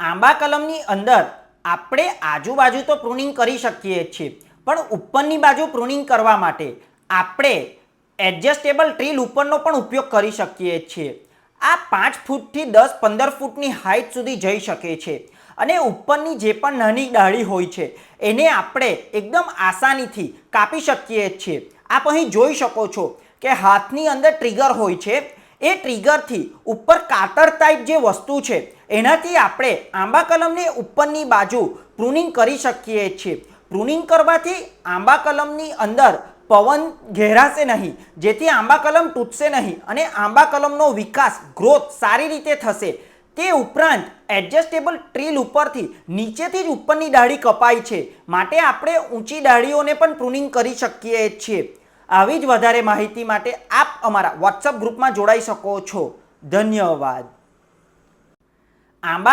આંબા કલમની અંદર આપણે આજુબાજુ તો પ્રુનિંગ કરી શકીએ છીએ, પણ ઉપરની બાજુ પ્રુનિંગ કરવા માટે આપણે એડજસ્ટેબલ ટ્રીલ ઉપરનો પણ ઉપયોગ કરી શકીએ છીએ. આ પાંચ ફૂટથી દસ પંદર ફૂટની હાઇટ સુધી જઈ શકે છે અને ઉપરની જે પણ નાની ડાળી હોય છે, એને આપણે એકદમ આસાનીથી કાપી શકીએ છીએ. આપ અહીં જોઈ શકો છો કે હાથની અંદર ટ્રિગર હોય છે એ ટ્રિગરથી ઉપર કાતર ટાઈપ જે વસ્તુ છે, એનાથી આપણે આંબા કલમને ઉપરની બાજુ પ્રુનિંગ કરી શકીએ છીએ. પ્રુનિંગ કરવાથી આંબા કલમની અંદર પવન ઘેરાશે નહીં, જેથી આંબા કલમ તૂટશે નહીં અને આંબા કલમનો વિકાસ ગ્રોથ સારી રીતે થશે. તે ઉપરાંત એડજસ્ટેબલ ટ્રીલ ઉપરથી નીચેથી જ ઉપરની ડાળી કપાય છે. માટે આપણે ઊંચી ડાળીઓને પણ પ્રુનિંગ કરી શકીએ છીએ. આવી જ વધારે માહિતી માટે આપ અમારા વોટ્સઅપ ગ્રુપમાં જોડાઈ શકો છો. ધન્યવાદ. આંબા